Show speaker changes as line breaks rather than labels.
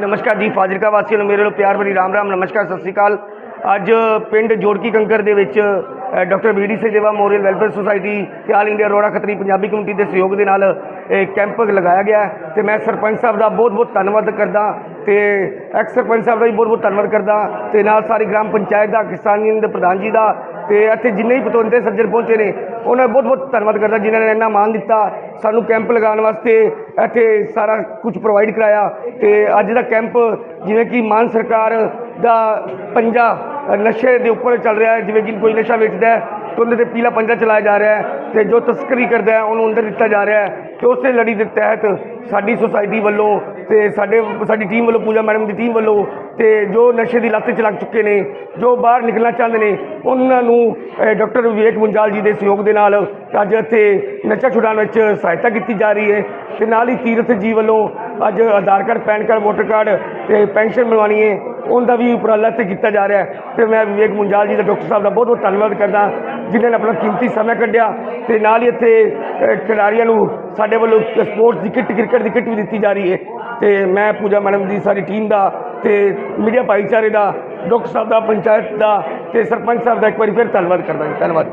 ਹਾਂਜੀ ਨਮਸਕਾਰ ਜੀ ਫਾਜ਼ਿਲਕਾ ਵਾਸੀਆਂ ਨੂੰ ਮੇਰੇ ਵੱਲੋਂ ਪਿਆਰ ਭਰੀ ਰਾਮ ਰਾਮ ਨਮਸਕਾਰ ਸਤਿ ਸ੍ਰੀ ਅਕਾਲ। ਅੱਜ ਪਿੰਡ ਜੋੜਕੀ ਕੰਕਰ ਦੇ ਵਿੱਚ ਅ, ਡਾਕਟਰ ਬੀਡੀ ਸੇਵਾ ਮੋਰੀਅਲ ਵੈਲਫੇਅਰ ਸੁਸਾਇਟੀ ਤੇ all India Rora Khatri Punjabi committee ਦੇ ਸਹਿਯੋਗ ਦੇ ਨਾਲ ਇਹ ਕੈਂਪ ਲਗਾਇਆ ਗਿਆ ਹੈ ਤੇ ਮੈਂ ਸਰਪੰਚ ਸਾਹਿਬ ਦਾ ਬਹੁਤ ਬਹੁਤ ਧੰਨਵਾਦ ਕਰਦਾ ਤੇ ਐਕਸ ਸਰਪੰਚ ਸਾਹਿਬ ਦਾ ਵੀ ਬਹੁਤ ਬਹੁਤ ਧੰਨਵਾਦ ਕਰਦਾ ਤੇ ਨਾਲ ਸਾਰੀ ਗ੍ਰਾਮ ਪੰਚਾਇਤ ਦਾ ਕਿਸਾਨ ਯੂਨੀਅਨ ਦੇ ਪ੍ਰਧਾਨ ਜੀ ਦਾ ਤੇ ਇੱਥੇ ਜਿੰਨੇ ਵੀ ਪਤਵੰਤੇ ਸੱਜਣ ਪਹੁੰਚੇ ਨੇ ਉਹਨਾਂ ਦਾ ਬਹੁਤ ਬਹੁਤ ਧੰਨਵਾਦ ਕਰਦਾ ਜਿਨ੍ਹਾਂ ਨੇ ਇੰਨਾ ਮਾਣ ਦਿੱਤਾ ਸਾਨੂੰ ਕੈਂਪ ਲਗਾਉਣ ਵਾਸਤੇ। ਇੱਥੇ ਸਾਰਾ ਕੁਝ ਪ੍ਰੋਵਾਈਡ ਕਰਾਇਆ ਤੇ ਅੱਜ ਦਾ ਕੈਂਪ ਜਿਵੇਂ ਕਿ ਮਾਨ ਸਰਕਾਰ ਦਾ ਪੰਜਾ ਨਸ਼ੇ ਦੇ ਉੱਪਰ ਚੱਲ ਰਿਹਾ ਹੈ, ਜਿਵੇਂ ਕਿ ਕੋਈ ਨਸ਼ਾ ਵੇਚਦਾ ਹੈ, ਤਾਂ ਉਹਦੇ ਤੇ ਪੀਲਾ ਪੰਜਾ ਚਲਾਇਆ ਜਾ ਰਿਹਾ ਹੈ ਤੇ ਜੋ ਤਸਕਰੀ ਕਰਦਾ ਹੈ, ਉਹਨੂੰ ਅੰਦਰ ਦਿੱਤਾ ਜਾ ਰਿਹਾ ਹੈ ਤੇ ਉਸੇ ਲੜੀ ਦੇ ਤਹਿਤ ਸਾਡੀ ਸੁਸਾਇਟੀ ਵੱਲੋਂ ਤੇ ਸਾਡੇ, ਸਾਡੀ ਟੀਮ ਵੱਲੋਂ ਪੂਜਾ ਮੈਡਮ ਦੀ ਟੀਮ ਵੱਲੋਂ ਤੇ ਜੋ ਨਸ਼ੇ ਦੀ ਲੱਤ ਚ ਲੱਗ ਚੁੱਕੇ ਨੇ, ਜੋ ਬਾਹਰ ਨਿਕਲਣਾ ਚਾਹੁੰਦੇ ਨੇ, ਉਹਨਾਂ ਨੂੰ ਡਾਕਟਰ ਵਿਵੇਕ ਮੁੰਜਾਲ ਜੀ ਦੇ ਸਹਿਯੋਗ ਦੇ ਨਾਲ ਅੱਜ ਇੱਥੇ ਨਸ਼ਾ ਛੁਡਾਉਣ ਵਿੱਚ ਸਹਾਇਤਾ ਕੀਤੀ ਜਾ ਰਹੀ ਹੈ ਤੇ ਨਾਲ ਹੀ ਤੀਰਥ ਜੀ ਵੱਲੋਂ ਅੱਜ Aadhaar card, PAN card, voter card ਤੇ ਪੈਨਸ਼ਨ ਮਿਲਵਾਉਣੀ ਹੈ, ਉਹਦਾ ਵੀ ਉਪਰਾਲਾ ਇੱਥੇ ਕੀਤਾ ਜਾ ਰਿਹਾ ਹੈ। ਤੇ ਮੈਂ ਵਿਵੇਕ ਮੁੰਜਾਲ ਜੀ ਦਾ ਡਾਕਟਰ ਸਾਹਿਬ ਦਾ ਬਹੁਤ ਬਹੁਤ ਧੰਨਵਾਦ ਕਰਦਾ, ਜਿਨ੍ਹਾਂ ਨੇ ਆਪਣਾ ਕੀਮਤੀ ਸਮਾਂ ਕੱਢਿਆ ਤੇ ਨਾਲ ਹੀ ਇੱਥੇ ਖਿਡਾਰੀਆਂ ਨੂੰ ਸਾਡੇ ਵੱਲੋਂ ਸਪੋਰਟਸ ਦੀ ਕਿੱਟ, ਕ੍ਰਿਕਟ ਦੀ ਕਿੱਟ ਵੀ ਦਿੱਤੀ ਜਾ ਰਹੀ ਹੈ। ਤੇ ਮੈਂ ਪੂਜਾ ਮੈਡਮ ਦੀ ਸਾਰੀ ਟੀਮ ਦਾ ਤੇ ਮੀਡੀਆ ਭਾਈਚਾਰੇ ਦਾ ਡਾਕਟਰ ਸਾਹਿਬ ਦਾ, ਪੰਚਾਇਤ ਦਾ ਤੇ ਸਰਪੰਚ ਸਾਹਿਬ ਦਾ ਇੱਕ ਵਾਰੀ ਫਿਰ ਧੰਨਵਾਦ ਕਰਦਾ ਧੰਨਵਾਦ।